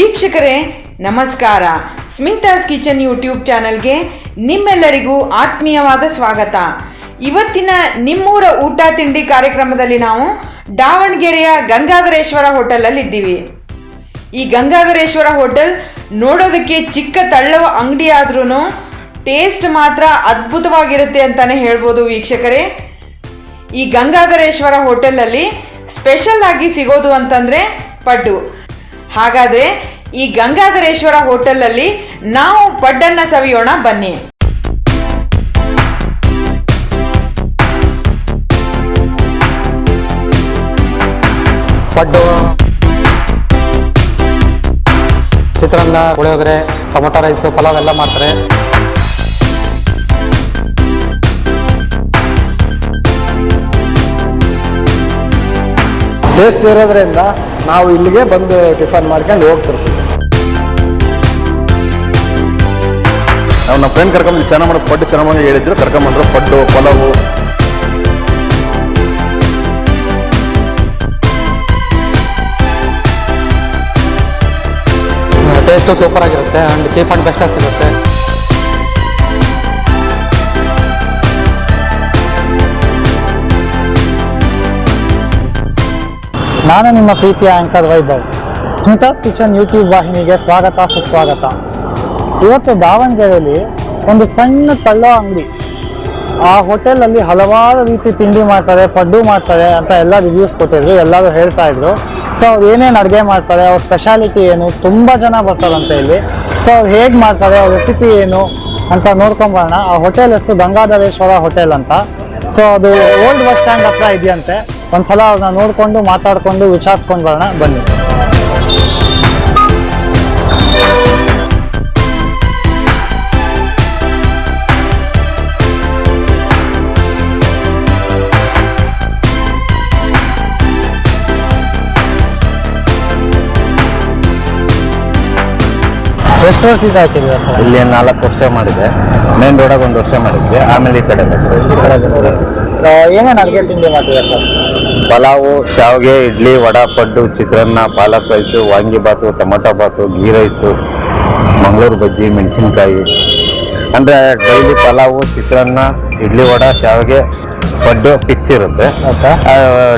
ವೀಕ್ಷಕರೇ, ನಮಸ್ಕಾರ. Smitha's kitchen YouTube ಚಾನಲ್ಗೆ ನಿಮ್ಮೆಲ್ಲರಿಗೂ ಆತ್ಮೀಯವಾದ ಸ್ವಾಗತ. ಇವತ್ತಿನ ನಿಮ್ಮೂರ ಊಟ ತಿಂಡಿ ಕಾರ್ಯಕ್ರಮದಲ್ಲಿ ನಾವು ದಾವಣಗೆರೆಯ ಗಂಗಾಧರೇಶ್ವರ ಹೋಟೆಲಲ್ಲಿ ಇದ್ದೀವಿ ಈ ಗಂಗಾಧರೇಶ್ವರ ಹೋಟೆಲ್ ನೋಡೋದಕ್ಕೆ ಚಿಕ್ಕ ತಳ್ಳವ ಅಂಗಡಿ ಆದ್ರೂ ಟೇಸ್ಟ್ ಮಾತ್ರ ಅದ್ಭುತವಾಗಿರುತ್ತೆ ಅಂತಾನೆ ಹೇಳ್ಬೋದು ವೀಕ್ಷಕರೇ. ಈ ಗಂಗಾಧರೇಶ್ವರ ಹೋಟೆಲಲ್ಲಿ ಸ್ಪೆಷಲ್ ಆಗಿ ಸಿಗೋದು ಅಂತಂದ್ರೆ ಪಡ್ಡು. ಹಾಗಾದ್ರೆ ಈ ಗಂಗಾಧರೇಶ್ವರ ಹೋಟೆಲಲ್ಲಿ ನಾವು ಪಡ್ಡನ್ನ ಸವಿಯೋಣ ಬನ್ನಿ. ಪಡ್ಡು. ಚಿತ್ರಾನ್ನ, ಪುಳಿಯೋಗರೆ, ಟೊಮೊಟೊ ರೈಸು, ಪಲಾವ್ ಎಲ್ಲ ಮಾಡ್ತಾರೆ. ಟೇಸ್ಟ್ ಇರೋದ್ರಿಂದ ನಾವು ಇಲ್ಲಿಗೆ ಬಂದು ಟಿಫನ್ ಮಾಡ್ಕೊಂಡು ಹೋಗ್ತಿರ್ತೀವಿ. ನಾವು ನಮ್ಮ ಫ್ರೆಂಡ್ ಕರ್ಕೊಂಡು ಚೆನ್ನಾಗಿ ಮಾಡೋದು ಪಡ್ಡು ಚೆನ್ನಾಗಿ ಮಾಡಿ ಹೇಳಿದ್ರು. ಕರ್ಕೊಂಬಂದ್ರು ಪಡ್ಡು ಪಲಾವು. ಟೇಸ್ಟು ಸೂಪರ್ ಆಗಿರುತ್ತೆ ಆ್ಯಂಡ್ ಚೀಪ್ ಆ್ಯಂಡ್ ಬೆಸ್ಟಾಗಿ ಸಿಗುತ್ತೆ. ನಾನು ನಿಮ್ಮ ಪ್ರೀತಿಯ anchor Vaibhav. Smita's kitchen YouTube ವಾಹಿನಿಗೆ ಸ್ವಾಗತ, ಸುಸ್ವಾಗತ. ಇವತ್ತು ದಾವಣಗೆರೆಯಲ್ಲಿ ಒಂದು ಸಣ್ಣ ತಳ್ಳೋ ಅಂಗಡಿ. ಆ ಹೋಟೆಲಲ್ಲಿ ಹಲವಾರು ರೀತಿ ತಿಂಡಿ ಮಾಡ್ತಾರೆ, ಪಡ್ಡು ಮಾಡ್ತಾರೆ ಅಂತ ಎಲ್ಲ ರಿವ್ಯೂಸ್ ಕೊಟ್ಟಿದ್ರು, ಎಲ್ಲರೂ ಹೇಳ್ತಾ ಇದ್ರು. ಸೊ ಅವ್ರು ಏನೇನು ಅಡುಗೆ ಮಾಡ್ತಾರೆ, ಅವ್ರ ಸ್ಪೆಷಾಲಿಟಿ ಏನು, ತುಂಬ ಜನ ಬರ್ತಾರಂತೆ ಇಲ್ಲಿ. ಸೊ ಅವ್ರು ಹೇಗೆ ಮಾಡ್ತಾರೆ, ಅವ್ರ ರೆಸಿಪಿ ಏನು ಅಂತ ನೋಡ್ಕೊಂಬರೋಣ. ಆ ಹೋಟೆಲ್ ಹೆಸರು ಗಂಗಾಧರೇಶ್ವರ ಹೋಟೆಲ್ ಅಂತ. ಸೊ ಅದು ಓಲ್ಡ್ ಬಸ್ ಸ್ಟ್ಯಾಂಡ್ ಹತ್ರ ಇದೆಯಂತೆ. ಒಂದ್ಸಲ ಅವ್ರನ್ನ ನೋಡಿಕೊಂಡು ಮಾತಾಡ್ಕೊಂಡು ವಿಚಾರಿಸ್ಕೊಂಡು ಬರೋಣ ಬನ್ನಿ. ಎಷ್ಟು ವರ್ಷದಿಂದ ಹಾಕಿದ್ದೀರಾ ಸರ್? ಇಲ್ಲಿ ನಾಲ್ಕು ವರ್ಷ ಮಾಡಿದೆ. ಮೇನ್ ರೋಡಾಗ ಒಂದು ವರ್ಷ ಮಾಡಿದ್ವಿ. ಆಮೇಲೆ ಈ ಕಡೆ. ಏನೇನು ಅಡುಗೆ ತಿಂಡಿ ಮಾಡ್ತೀರಾ ಸರ್? ಪಲಾವು ಶಾವಿಗೆ idli vada paddu chitranna palak rice vangibath tomato bath ghee rice Mangaluru bajji ಮೆಣಸಿನ್ಕಾಯಿ. ಅಂದರೆ ಡೈಲಿ ಪಲಾವು ಚಿತ್ರಾನ್ನ ಇಡ್ಲಿ ವಡ ಶಾವಿಗೆ ಪಡ್ಡು ಫಿಕ್ಸ್ ಇರುತ್ತೆ.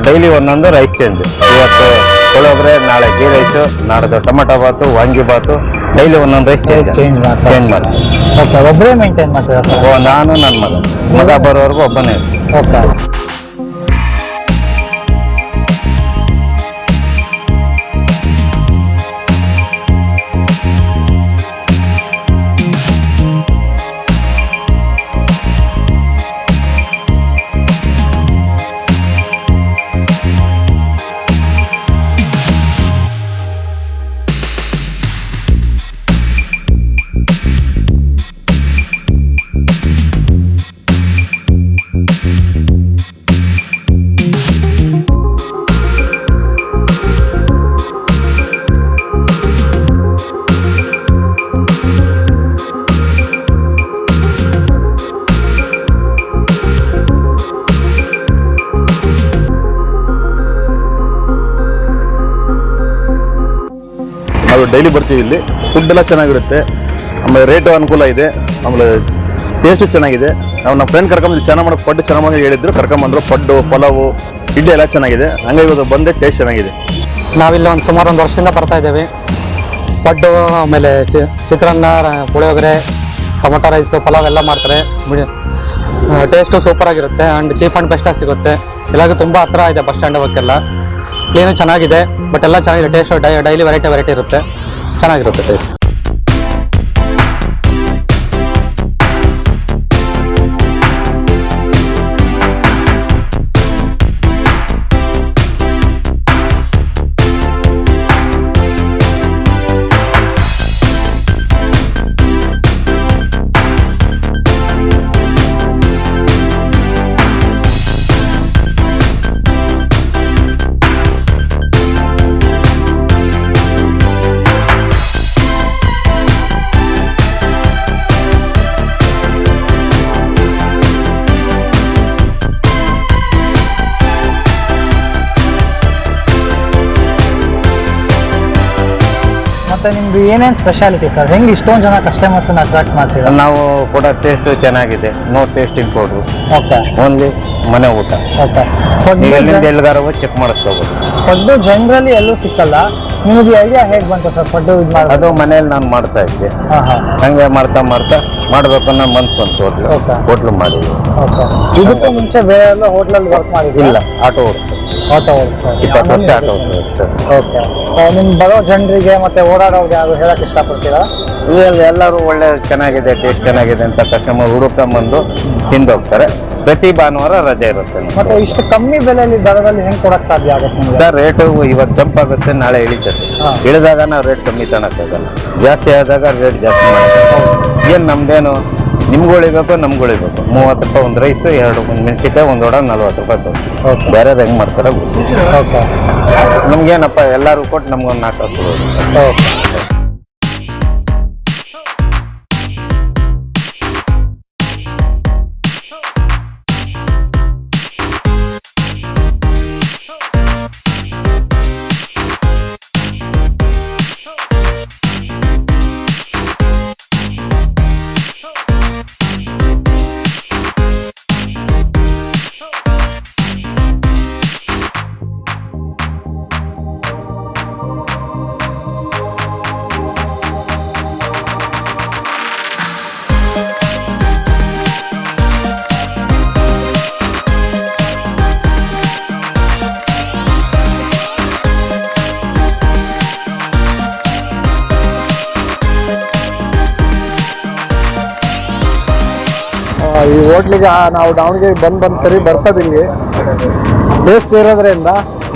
ಡೈಲಿ ಒಂದೊಂದು ರೈಸ್ ಚೇಂಜ್ ಇವತ್ತು ಪುಳಿಯೋಗರೆ ನಾಳೆ ಗೀ ರೈಸು ನಾಡ್ದು ಟೊಮೊಟೊ ಬಾತು ವಾಂಗಿಬಾತು ಡೈಲಿ ಒಂದೊಂದು ರೈಸ್ ಚೇಂಜ್ ಚೇಂಜ್. ಚೇಂಜ್ ಮಾಡ್ತೀವಿ ಓಕೆ ಒಬ್ಬರೇ ಮೇಂಟೈನ್ ಮಾಡ್ತೀರಾ ನಾನು ನನ್ನ ಮಗ. ಮಗ ಬರೋವರೆಗೂ ಒಬ್ಬನೇ. ಓಕೆ. ಡೈಲಿ ಬರ್ತೀವಿ ಇಲ್ಲಿ. ಫುಡ್ ಎಲ್ಲ ಚೆನ್ನಾಗಿರುತ್ತೆ. ಆಮೇಲೆ ರೇಟು ಅನುಕೂಲ ಇದೆ. ಆಮೇಲೆ ಟೇಸ್ಟು ಚೆನ್ನಾಗಿದೆ. ನಾವು ನಮ್ಮ ಫ್ರೆಂಡ್ ಕರ್ಕೊಂಬಂದು ಚೆನ್ನಾಗಿ ಮಾಡೋ ಪಡ್ಡು ಚೆನ್ನಾಗಿ ಹೇಳಿದ್ರು. ಕರ್ಕೊಂಬಂದ್ರು ಪಡ್ಡು, ಪಲಾವು ಇಡ್ಲಿ ಎಲ್ಲ ಚೆನ್ನಾಗಿದೆ. ಹಂಗಾಗಿ ಇವಾಗ ಬಂದೆ ಟೇಸ್ಟ್ ಚೆನ್ನಾಗಿದೆ. ನಾವಿಲ್ಲಿ ಒಂದು ಸುಮಾರು ಒಂದು ವರ್ಷದಿಂದ ಬರ್ತಾ ಇದ್ದೇವೆ. ಪಡ್ಡು, ಆಮೇಲೆ ಚಿತ್ರಾನ್ನ ಪುಳಿಯೋಗರೆ, ಟೊಮೊಟೊ ರೈಸು, ಪಲಾವ್ ಎಲ್ಲ ಮಾಡ್ತಾರೆ. ಟೇಸ್ಟು ಸೂಪರ್ ಆಗಿರುತ್ತೆ. ಆ್ಯಂಡ್ ಚೀಪ್ ಆ್ಯಂಡ್ ಬೆಸ್ಟಾಗಿ ಸಿಗುತ್ತೆ. ಎಲ್ಲರಿಗೂ ತುಂಬ ಹತ್ರ ಇದೆ ಬಸ್ ಸ್ಟ್ಯಾಂಡ್ ಹೋಗೋಕ್ಕೆಲ್ಲ. ಕ್ಲೀನು ಚೆನ್ನಾಗಿದೆ ಬಟ್ ಎಲ್ಲ ಚೆನ್ನಾಗಿದೆ. ಟೇಸ್ಟ್ ಡೈಲಿ ವೆರೈಟಿ ವೆರೈಟಿ ಇರುತ್ತೆ. ಚೆನ್ನಾಗಿರುತ್ತೆ ಟೇಸ್ಟ್ ಮತ್ತೆ ನಿಮ್ದು ಏನೇನು ಸ್ಪೆಷಾಲಿಟಿ ಸರ್ ಹೆಂಗೆ ಇಷ್ಟೊಂದು ಜನ ಕಸ್ಟಮರ್ಸನ್ನ ಅಟ್ರಾಕ್ಟ್ ಮಾಡ್ತೀರಾ? ನಾವು ಕೂಡ ಟೇಸ್ಟ್ ಚೆನ್ನಾಗಿದೆ. No tasting powder okay only ಮನೆ ಊಟ. ಓಕೆ ಎಲ್ಲಿಂದ ಎಲ್ಲಿಗಾರ ಚೆಕ್ ಮಾಡಿಸ್ಕೋಬೋದು. ಪಡ್ಡು ಜನರಲಿ ಎಲ್ಲೂ ಸಿಕ್ಕಲ್ಲ. ನಿಮಗೆ ಐಡಿಯಾ ಹೇಗೆ ಬಂತು ಸರ್ ಫಡ್ಡು ಇದು ಮಾಡಿ ಅದು ಮನೇಲಿ ನಾನು ಮಾಡ್ತಾ ಇದ್ದೆ. ಹಾಂ ಹಾಂ. ಹಂಗೆ ಮಾಡ್ತಾ ಮಾಡ್ತಾ ಮಾಡ್ಬೇಕು ಅನ್ನೋ ಮನ್ಸು ಬಂತು ಹೋಟ್ಲು ಓಕೆ ಹೋಟ್ಲು ಮಾಡಿದ್ವಿ ಓಕೆ ಇದಕ್ಕೂ ಮುಂಚೆ ಬೇರೆ ಎಲ್ಲ ಹೋಟ್ಲಲ್ಲಿ ವರ್ಕ್ ಮಾಡಿದ್ದಿಲ್ಲ ಇಲ್ಲ ಆಟೋ ಓಡಿಸ್ತಾರೆ ಆಟೋ ಓಡಿಸ್ತಾರೆ ಇಪ್ಪತ್ತು ವರ್ಷ ಆಟೋ ಓಡಿಸ್ತಾರೆ ಓಕೆ. ನಿಮ್ ಬರೋ ಜನರಿಗೆ ಮತ್ತೆ ಓಡಾಡೋರಿಗೆ ಯಾರು ಹೇಳಕ್ ಇಷ್ಟಪಡ್ತೀರಾ? ಇಲ್ಲಿ ಎಲ್ಲರೂ ಒಳ್ಳೆ ಚೆನ್ನಾಗಿದೆ ಟೇಸ್ಟ್ ಚೆನ್ನಾಗಿದೆ ಅಂತ ಕಸ್ಟಮರ್ ಹುಡುಕೊಂಬಂದು ತಿಂದೋಗ್ತಾರೆ. ಪ್ರತಿ ಭಾನುವಾರ ರಜೆ ಇರುತ್ತೆ ನಮ್ಗೆ. ಮತ್ತೆ ಇಷ್ಟು ಕಮ್ಮಿ ಬೆಲೆಯಲ್ಲಿ ದರದಲ್ಲಿ ಹೆಂಗೆ ಕೊಡಕ್ ಸಾಧ್ಯ ಆಗುತ್ತೆ ನಿಮ್ಗೆ? ಸರ್ ರೇಟು ಇವತ್ತು ಜಂಪ್ ಆಗುತ್ತೆ ನಾಳೆ ಇಳಿತದೆ. ಹಾ. ಇಳಿದಾಗ ನಾವು ರೇಟ್ ಕಮ್ಮಿ ತಗೊಳಕ್ಕಾಗಲ್ಲ ಜಾಸ್ತಿ ಆದಾಗ ರೇಟ್ ಜಾಸ್ತಿ ಮಾಡ್ತೀವಿ ಏನು ನಮ್ದೇನು? ನಿಮ್ಗೆ ಉಳಿಬೇಕು ನಮ್ಗೆ ಉಳಿಬೇಕು ಮೂವತ್ತು ರೂಪಾಯಿ ಒಂದು ರೈಸು ಎರಡು ಒಂದು ಮೆಣಸಿಕಾಯಿ ಒಂದು ವಡ ನಲ್ವತ್ತು ರೂಪಾಯಿ Okay. ಬೇರೆ ಹೆಂಗೆ ಮಾಡ್ತಾರೆ. ಓಕೆ ನಮ್ಗೇನಪ್ಪ ಎಲ್ಲರೂ ಕೊಟ್ಟು ನಮ್ಗೊಂದು ನಾಲ್ಕು ಹಾಕ್ಬೋದು ಈ ಹೋಟ್ಲಿಗೆ ನಾವು ದಾವಣಗೆರೆ ಬಂದು ಬಂದು ಸರಿ ಬರ್ತದಿಲ್ಲಿ ಟೇಸ್ಟ್ ಇರೋದ್ರಿಂದ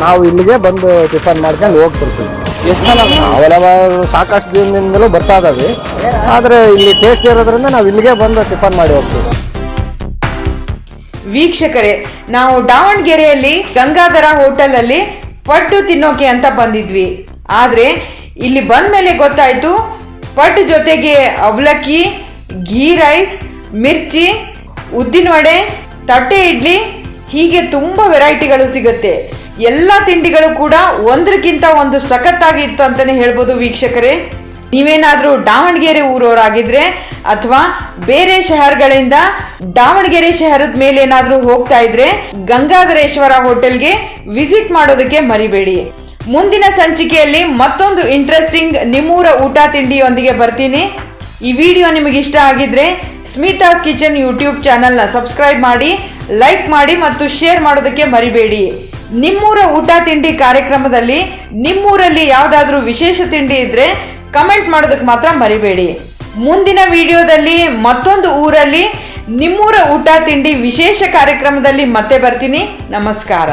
ನಾವು ಇಲ್ಲಿಗೆ ಬಂದು ಟಿಫನ್ ಮಾಡ್ಕೊಂಡು ಹೋಗ್ತಿರ್ತೀವಿ. ಎಷ್ಟು ಸಲ ಅವೆಲ್ಲ ಸಾಕಷ್ಟು ದಿನದಿಂದಲೂ ಬರ್ತಾ ಇದ್ದಾವೆ ಆದರೆ ಇಲ್ಲಿ ಟೇಸ್ಟ್ ಇರೋದ್ರಿಂದ ನಾವು ಇಲ್ಲಿಗೆ ಬಂದು ಟಿಫನ್ ಮಾಡಿ ಹೋಗ್ತೀವಿ. ವೀಕ್ಷಕರೇ ನಾವು ದಾವಣಗೆರೆಯಲ್ಲಿ ಗಂಗಾಧರ ಹೋಟೆಲಲ್ಲಿ ಪಟ್ಟು ತಿನ್ನೋಕೆ ಅಂತ ಬಂದಿದ್ವಿ. ಆದರೆ ಇಲ್ಲಿ ಬಂದ ಮೇಲೆ ಗೊತ್ತಾಯ್ತು ಪಟ್ಟು ಜೊತೆಗೆ ಅವಲಕ್ಕಿ ಘೀ ರೈಸ್ ಮಿರ್ಚಿ ಉದ್ದಿನ ವಡೆ, ತಟ್ಟೆ ಇಡ್ಲಿ, ಹೀಗೆ ತುಂಬ ವೆರೈಟಿಗಳು ಸಿಗುತ್ತೆ. ಎಲ್ಲ ತಿಂಡಿಗಳು ಕೂಡ ಒಂದಕ್ಕಿಂತ ಒಂದು ಸಖತ್ತಾಗಿತ್ತು ಅಂತಲೇ ಹೇಳ್ಬೋದು ವೀಕ್ಷಕರೇ. ನೀವೇನಾದರೂ ದಾವಣಗೆರೆ ಊರವರಾಗಿದ್ರೆ ಅಥವಾ ಬೇರೆ ಶಹರ್ಗಳಿಂದ ದಾವಣಗೆರೆ ಶಹರದ ಮೇಲೆ ಏನಾದರೂ ಹೋಗ್ತಾ ಇದ್ರೆ ಗಂಗಾಧರೇಶ್ವರ ಹೋಟೆಲ್ಗೆ ವಿಸಿಟ್ ಮಾಡೋದಕ್ಕೆ ಮರಿಬೇಡಿ. ಮುಂದಿನ ಸಂಚಿಕೆಯಲ್ಲಿ ಮತ್ತೊಂದು ಇಂಟ್ರೆಸ್ಟಿಂಗ್ ನಿಮ್ಮೂರ ಊಟ ತಿಂಡಿಯೊಂದಿಗೆ ಬರ್ತೀನಿ. ಈ ವಿಡಿಯೋ ನಿಮಗೆ ಇಷ್ಟ ಆಗಿದ್ರೆ ಸ್ಮಿತಾಸ್ ಕಿಚನ್ ಯೂಟ್ಯೂಬ್ ಚಾನಲ್ನ ಸಬ್ಸ್ಕ್ರೈಬ್ ಮಾಡಿ, ಲೈಕ್ ಮಾಡಿ ಮತ್ತು ಶೇರ್ ಮಾಡೋದಕ್ಕೆ ಮರಿಬೇಡಿ. ನಿಮ್ಮೂರ ಊಟ ತಿಂಡಿ ಕಾರ್ಯಕ್ರಮದಲ್ಲಿ, ನಿಮ್ಮೂರಲ್ಲಿ ಯಾವುದಾದ್ರೂ ವಿಶೇಷ ತಿಂಡಿ ಇದ್ರೆ ಕಮೆಂಟ್ ಮಾಡೋದಕ್ಕೆ ಮಾತ್ರ ಮರಿಬೇಡಿ. ಮುಂದಿನ ವಿಡಿಯೋದಲ್ಲಿ ಮತ್ತೊಂದು ಊರಲ್ಲಿ ನಿಮ್ಮೂರ ಊಟ ತಿಂಡಿ ವಿಶೇಷ ಕಾರ್ಯಕ್ರಮದಲ್ಲಿ ಮತ್ತೆ ಬರ್ತೀನಿ. ನಮಸ್ಕಾರ.